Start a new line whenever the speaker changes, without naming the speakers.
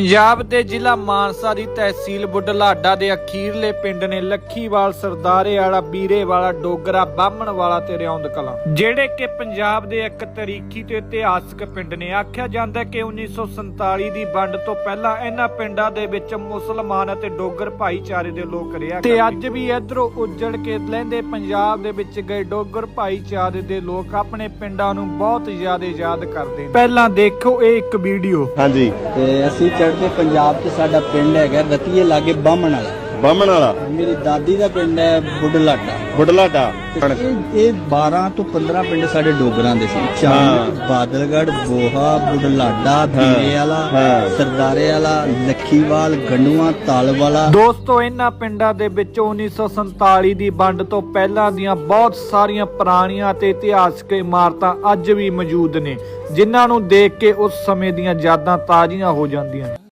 ਪੰਜਾਬ ਦੇ ਜ਼ਿਲ੍ਹਾ ਮਾਨਸਾ ਦੀ ਤਹਿਸੀਲ ਬੁਢਲਾਡਾ ਦੇ ਅਖੀਰਲੇ ਪਿੰਡ ਨੇ ਲੱਖੀਵਾਲ ਸਰਦਾਰੇ ਵਾਲਾ ਬੀਰੇ ਵਾਲਾ ਡੋਗਰਾ ਬਾਹਮਣ ਵਾਲਾ ਤੇ ਰਿਆਉਂਦ ਕਲਾਂ। ਜਿਹੜੇ ਕਿ ਪੰਜਾਬ ਦੇ ਇੱਕ ਤਰੀਖੀ ਤੇ ਇਤਿਹਾਸਕ ਪਿੰਡ ਨੇ। ਆਖਿਆ ਜਾਂਦਾ ਕਿ 1947 ਦੀ ਵੰਡ ਤੋਂ ਪਹਿਲਾਂ ਇਹਨਾਂ ਪਿੰਡਾਂ ਦੇ ਵਿੱਚ ਮੁਸਲਮਾਨ ਅਤੇ ਡੋਗਰ ਭਾਈਚਾਰੇ ਦੇ ਲੋਕ ਰਿਹਾ ਤੇ ਅੱਜ ਵੀ ਇਧਰੋਂ ਉੱਜੜ ਕੇ ਲਹਿੰਦੇ ਪੰਜਾਬ ਦੇ ਵਿੱਚ ਗਏ ਡੋਗਰ ਭਾਈਚਾਰੇ ਦੇ ਲੋਕ ਆਪਣੇ ਪਿੰਡਾਂ ਨੂੰ ਬਹੁਤ ਜ਼ਿਆਦਾ ਯਾਦ ਕਰਦੇ ਨੇ। ਪਹਿਲਾਂ ਦੇਖੋ ਇਹ ਇੱਕ ਵੀਡੀਓ।
ਹਾਂਜੀ।
ਤੇ ਅਸੀਂ ਚੜ੍ਹਦੇ ਪੰਜਾਬ 'ਚ ਸਾਡਾ ਪਿੰਡ ਹੈਗਾ ਰਤੀਏ ਲਾਗੇ ਬਾਹਮਣ ਵਾਲਾ।
ਬਾਹਮਣ ਵਾਲਾ?
ਮੇਰੀ ਦਾਦੀ ਦਾ ਪਿੰਡ ਹੈ ਬੁੱਢਲਾਡਾ।
ਬੁਢਲਾਡਾ।
ਤੇ ਇਹ ਇਹ 12 ਤੋਂ 15 ਪਿੰਡ ਸਾਡੇ ਡੋਗਰਾਂ ਦੇ ਸੀ। ਚਾਂਦ ਬਾਦਲਗੜ ਬੋਹਾ ਬੁੱਢਲਾਡਾ ਬੀਰੇ ਵਾਲਾ
ਹਾਂ।
ਸਰਦਾਰੇ ਵਾਲਾ ਲੱਖੀਵਾਲ ਗੰਡੂਆਂ ਤਾਲ ਵਾਲਾ
ਦੋਸਤੋ ਇਹਨਾਂ ਪਿੰਡਾਂ ਦੇ ਵਿੱਚੋਂ 1947 ਦੀ ਵੰਡ ਤੋਂ ਪਹਿਲਾਂ ਦੀਆਂ ਬਹੁਤ ਸਾਰੀਆਂ ਪੁਰਾਣੀਆਂ ਤੇ ਇਤਿਹਾਸਕ ਇਮਾਰਤਾਂ ਅੱਜ ਵੀ ਮੌਜੂਦ ਨੇ ਜਿਨ੍ਹਾਂ ਨੂੰ ਦੇਖ ਕੇ ਉਸ ਸਮੇਂ ਦੀਆਂ ਯਾਦਾਂ ਤਾਜ਼ੀਆਂ ਹੋ ਜਾਂਦੀਆਂ ਨੇ।